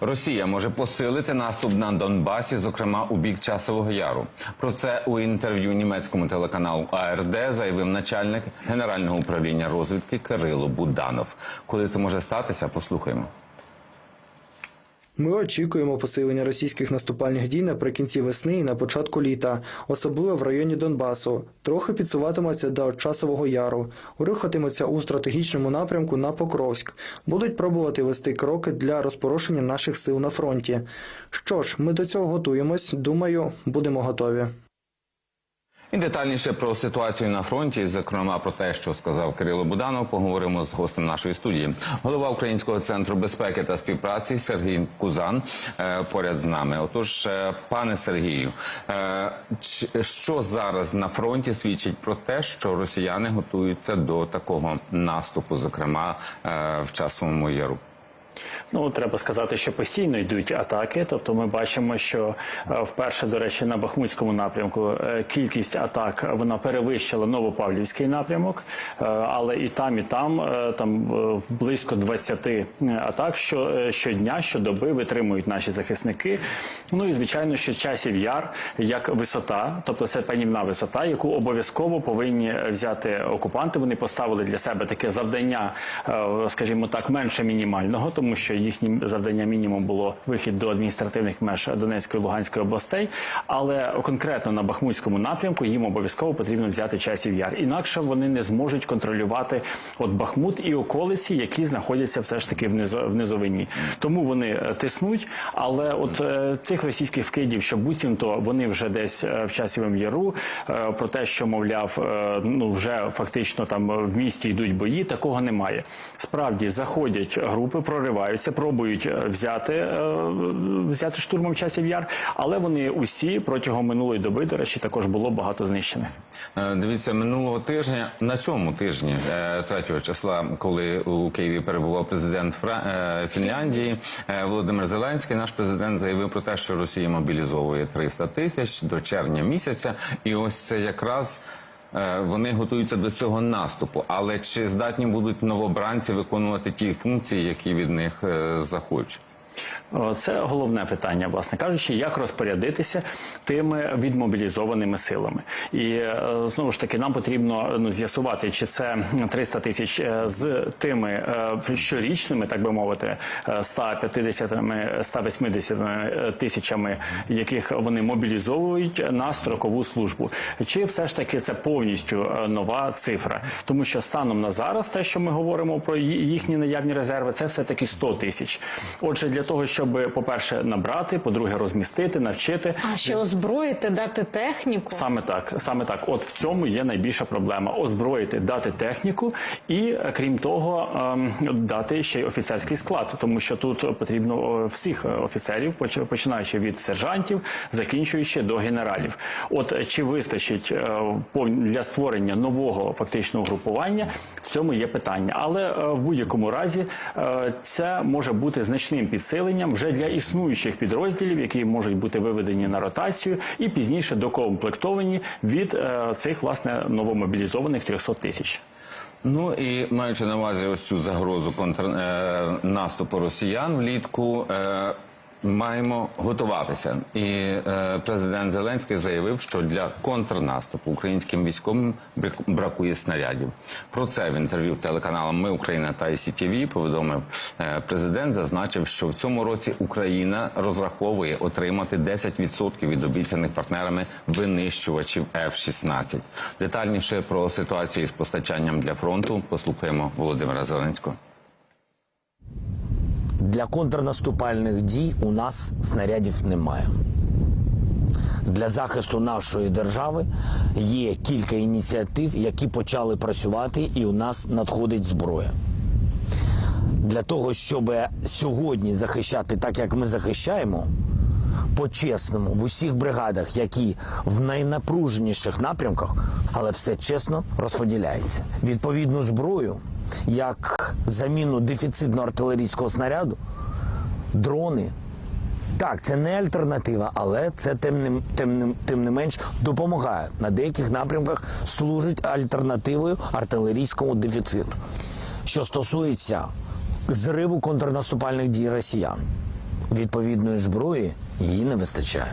Росія може посилити наступ на Донбасі, зокрема у бік часового яру. Про це у інтерв'ю німецькому телеканалу АРД заявив начальник генерального управління розвідки Кирило Буданов. Коли це може статися, послухаємо. Ми очікуємо посилення російських наступальних дій наприкінці весни і на початку літа, особливо в районі Донбасу. Трохи підсуватимуться до часового яру, рухатиметься у стратегічному напрямку на Покровськ. Будуть пробувати вести кроки для розпорошення наших сил на фронті. Що ж, ми до цього готуємось. Думаю, будемо готові. І детальніше про ситуацію на фронті, зокрема про те, що сказав Кирило Буданов, поговоримо з гостем нашої студії. Голова Українського центру безпеки та співпраці Сергій Кузан е, поряд з нами. Отож, е, пане Сергію, е, що зараз на фронті свідчить про те, що росіяни готуються до такого наступу, зокрема в часовому яру? Ну, треба сказати, що постійно йдуть атаки. Тобто, ми бачимо, що е, вперше, до речі, на Бахмутському напрямку е, кількість атак вона перевищила Новопавлівський напрямок, Е, але і там, і там там близько 20 атак що, щодня, щодоби витримують наші захисники. Ну і звичайно, що часів яр як висота, тобто це панівна висота, яку обов'язково повинні взяти окупанти. Вони поставили для себе таке завдання, скажімо так, менше мінімального, тому що їхнім завдання мінімум було вихід до адміністративних меж Донецької і Луганської областей. Але конкретно на Бахмутському напрямку їм обов'язково потрібно взяти часів яр. Інакше вони не зможуть контролювати от Бахмут і околиці, які знаходяться все ж таки в низо- в низовині. Тому вони е, тиснуть. Але от е, цих російських вкидів, що буцімто вони вже десь е, в часовому яру, про те, що мовляв, ну вже фактично там в місті йдуть бої, такого немає. Справді заходять групи, прориваються, пробують е, взяти, е, взяти штурмом часів яр, але вони усі протягом минулої доби, до речі, також було багато знищених. Е, Дивіться, минулого тижня на цьому тижні, е, 3 числа, коли у Києві перебував президент Фінляндії Володимир Зеленський, наш президент заявив про те, що Росія мобілізовує 300 тисяч до червня місяця, і ось це якраз. Е, Вони готуються до цього наступу, але чи здатні будуть новобранці виконувати ті функції, які від них е, захочуть? Це головне питання, власне кажучи, як розпорядитися тими відмобілізованими силами. І е, знову ж таки, нам потрібно ну, з'ясувати, чи це 300 тисяч е, з тими е, щорічними, так би мовити, е, 150 180 тисячами, яких вони мобілізовують на строкову службу, чи все ж таки це повністю нова цифра, тому що станом на зараз, те, що ми говоримо про їхні наявні резерви, це все таки 100 тисяч. Отже, для того, щоб, по-перше, набрати, по-друге, розмістити, навчити. А ще озброїти, дати техніку. Саме так, саме так. От в цьому є найбільша проблема: озброїти, дати техніку, і е, крім того, ем, дати ще й офіцерський склад, тому що тут потрібно всіх е, офіцерів, поч- починаючи від сержантів, закінчуючи до генералів. От е, чи вистачить е, для створення нового фактичного групування? В цьому є питання, але е, в будь-якому разі е, це може бути значним підсиленням вже для існуючих підрозділів, які можуть бути виведені на ротацію і пізніше докомплектовані від е, цих власне новомобілізованих 300 тисяч. Ну і маючи на увазі ось цю загрозу контр... е, росіян влітку. Е, Маємо готуватися, і е, президент Зеленський заявив, що для контрнаступу українським військовим брак- бракує снарядів. Про це в інтерв'ю телеканалам Ми Україна та ICTV повідомив е, президент. Зазначив, що в цьому році Україна розраховує отримати 10% від обіцяних партнерами винищувачів F-16. Детальніше про ситуацію з постачанням для фронту послухаємо Володимира Зеленського. Для контрнаступальних дій у нас снарядів немає. Для захисту нашої держави є кілька ініціатив, які почали працювати, і у нас надходить зброя. Для того, щоб сьогодні захищати так, як ми захищаємо, по-чесному, в усіх бригадах, які в найнапруженіших напрямках, але все чесно розподіляється. Відповідну зброю, як заміну дефіцитного артилерійського снаряду, дрони. Так, це не альтернатива, але це тим не, тим, не, тим не менш допомагає. На деяких напрямках служить альтернативою артилерійському дефіциту. Що стосується зриву контрнаступальних дій росіян, відповідної зброї її не вистачає.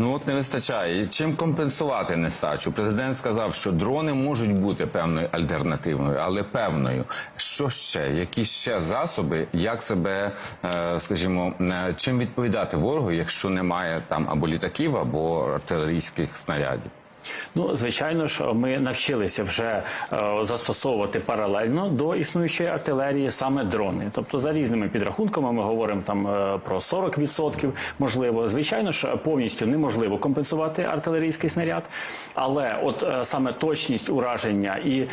Ну от не вистачає. Чим компенсувати нестачу? Президент сказав, що дрони можуть бути певною альтернативною, але певною. Що ще? Які ще засоби? Як себе, е, скажімо, е, чим відповідати ворогу, якщо немає там або літаків, або артилерійських снарядів? Ну, звичайно ж, ми навчилися вже е, застосовувати паралельно до існуючої артилерії саме дрони. Тобто, за різними підрахунками, ми говоримо там е, про 40%, можливо. Звичайно ж, повністю неможливо компенсувати артилерійський снаряд, але от е, саме точність ураження і е,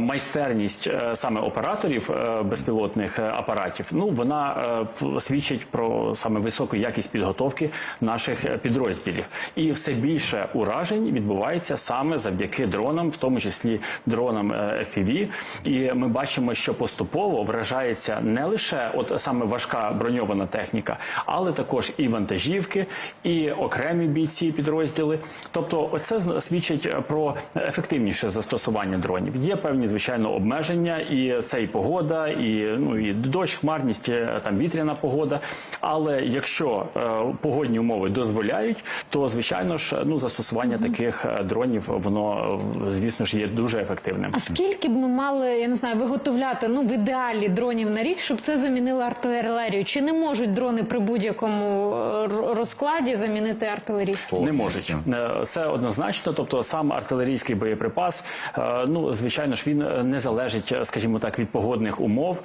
майстерність е, саме операторів е, безпілотних е, апаратів, ну вона е, свідчить про саме високу якість підготовки наших е, підрозділів. І все більше уражень відбувається саме завдяки дронам, в тому числі дронам е, FPV. І ми бачимо, що поступово вражається не лише от саме важка броньована техніка, але також і вантажівки, і окремі бійці підрозділи. Тобто, оце з- свідчить про ефективніше застосування дронів. Є певні звичайно обмеження, і це і погода, і ну і дощ, хмарність, е, там вітряна погода. Але якщо е, погодні умови дозволяють, то звичайно ж ну застосування таких е, дронів воно звісно ж є дуже ефективним. А скільки б ми мали, я не знаю, виготовляти ну в ідеалі дронів на рік, щоб це замінило артилерію? Чи не можуть дрони при будь-якому е, розкладі замінити артилерійські? Не можуть Е, це однозначно. Тобто, сам артилерійський боєприпас, е, ну звичайно ж, він не залежить, скажімо так, від погодних умов.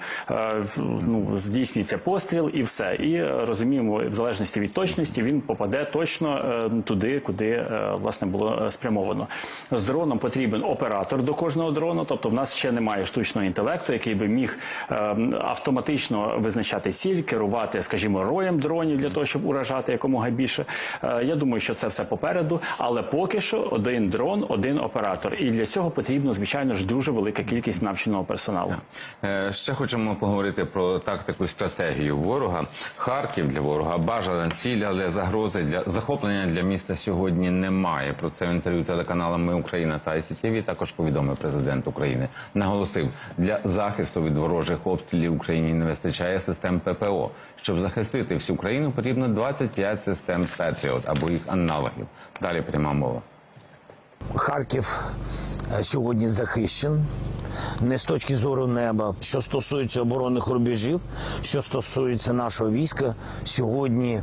Ну здійснюється постріл і все. І розуміємо, в залежності від точності він попаде точно туди, куди власне було е, спрямовано. З дроном потрібен оператор до кожного дрону. Тобто, в нас ще немає штучного інтелекту, який би міг е, автоматично визначати ціль, керувати, скажімо, роєм дронів для того, щоб уражати якомога більше. Е, Я думаю, що це все попереду, але поки що один дрон, один оператор. І для цього потрібно, звичайно ж, дуже велика кількість навченого персоналу. Е, Ще хочемо поговорити про тактику і стратегію ворога. Харків для ворога бажана ціль, але загрози для захоплення для міста сьогодні немає. Про це в інтерв'ю телеканалам Ми Україна та ICTV також повідомив президент України. Наголосив, для захисту від ворожих обстрілів Україні не вистачає систем ППО. Щоб захистити всю країну, потрібно 25 систем Петріот або їх аналогів. Далі пряма мова. Харків е, сьогодні захищен не з точки зору неба. Що стосується оборонних рубежів, що стосується нашого війська, сьогодні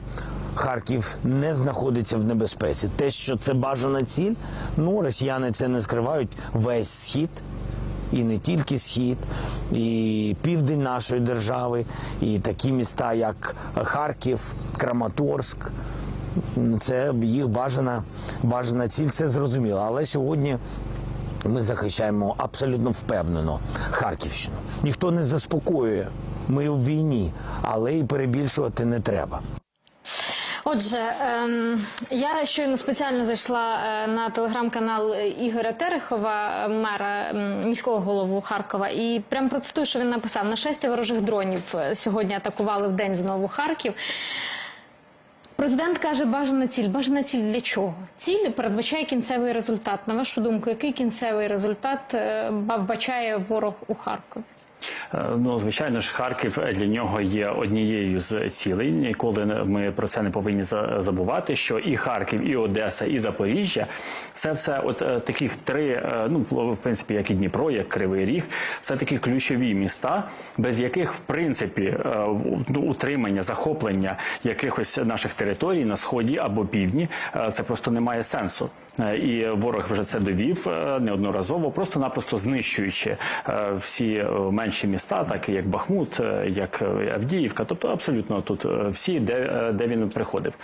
Харків не знаходиться в небезпеці. Те, що це бажана ціль, ну росіяни це не скривають весь схід. І не тільки схід, і південь нашої держави, і такі міста, як Харків, Краматорськ, це їх бажана, бажана ціль, це зрозуміло. Але сьогодні ми захищаємо абсолютно впевнено Харківщину. Ніхто не заспокоює. Ми в війні, але і перебільшувати не треба. Отже, ем, я щойно спеціально зайшла е, на телеграм-канал Ігоря Терехова, мера міського голову Харкова, і прям процитую, що він написав: нашестя ворожих дронів е, сьогодні атакували в день знову Харків. Президент каже, бажана ціль. Бажана ціль для чого? Ціль передбачає кінцевий результат. На вашу думку, який кінцевий результат е, вбачає ворог у Харкові? Е, Ну, звичайно ж, Харків для нього є однією з цілей. Ніколи ми про це не повинні за- забувати. Що і Харків, і Одеса, і Запоріжжя це все от е, таких три, е, ну в принципі, як і Дніпро, як Кривий Ріг, це такі ключові міста, без яких в принципі ну, утримання, захоплення якихось наших територій на сході або півдні, це просто не має сенсу. І ворог вже це довів неодноразово, просто-напросто знищуючи всі е, менші міста, так як Бахмут, е, як е, Авдіївка, тобто абсолютно тут е, всі, де, де він приходив.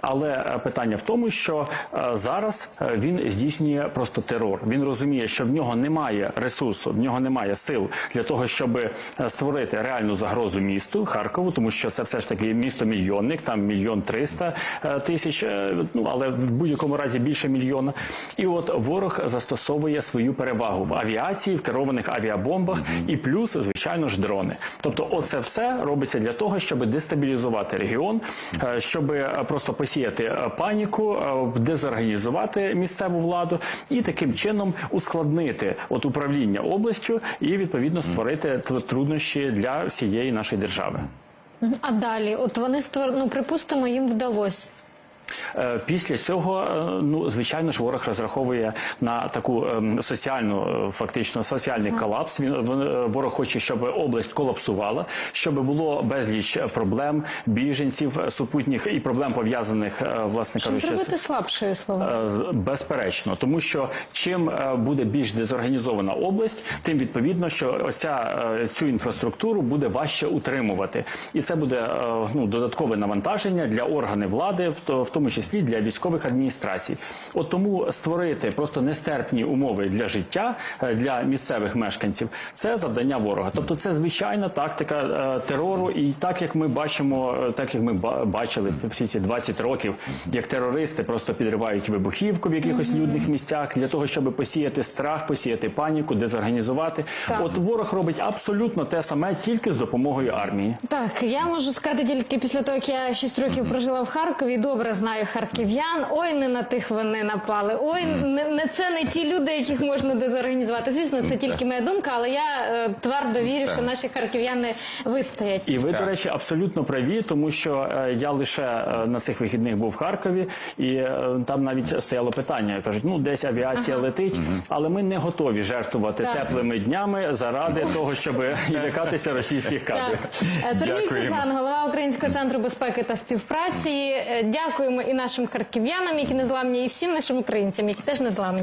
Але питання в тому, що зараз він здійснює просто терор. Він розуміє, що в нього немає ресурсу, в нього немає сил для того, щоб створити реальну загрозу місту Харкову, тому що це все ж таки місто мільйонник, там мільйон триста тисяч, ну але в будь-якому разі більше мільйона. І от ворог застосовує свою перевагу в авіації, в керованих авіабомбах, і плюс, звичайно ж, дрони. Тобто, оце все робиться для того, щоб дестабілізувати регіон, е, щоб е, просто посіяти е, паніку, дезорганізувати місцеву владу і таким чином ускладнити от управління областю і відповідно створити труднощі для всієї нашої держави. А далі, от вони створ... ну, припустимо, їм вдалося. Е, Після цього, е, ну звичайно ж, ворог розраховує на таку ем, соціальну, е, фактично соціальний колапс. Він ворог хоче, щоб область колапсувала, щоб було безліч проблем, біженців, супутніх і проблем пов'язаних власне кажучи, зробити слабшою слова. З- Безперечно, тому що чим буде більш дезорганізована область, тим відповідно, що оця цю інфраструктуру буде важче утримувати, і це буде ну додаткове навантаження для органів влади, в тому числі для військових адміністрацій. От тому створити просто нестерпні умови для життя е, для місцевих мешканців це завдання ворога. Тобто, це звичайна тактика е, терору, і так як ми бачимо, е, так як ми бачили всі ці 20 років, як терористи просто підривають вибухівку в якихось людних місцях для того, щоб посіяти страх, посіяти паніку, дезорганізувати. Так. От ворог робить абсолютно те саме, тільки з допомогою армії. Так, я можу сказати тільки після того, як я 6 років прожила в Харкові, добре знаю харків'ян. Ой, не на тих вони напали. Ой, не, не це не ті люди, яких можна дезорганізувати. Звісно, це тільки моя думка, але я е, твердо вірю, що наші харків'яни вистоять. І ви, Так. до речі, абсолютно праві, тому що е, я лише е, на цих вихідних був в Харкові, і е, там навіть стояло питання. Кажуть, ну десь авіація летить, але ми не готові жертвувати Так. теплими днями заради того, щоб лякатися російських кадрів. Так. Е, Сергій Дякуємо. Кузан, голова Українського центру безпеки та співпраці. Е, Дякуємо і нашим харків'янам, які незламні, і всім нашим українцям, які теж незламні.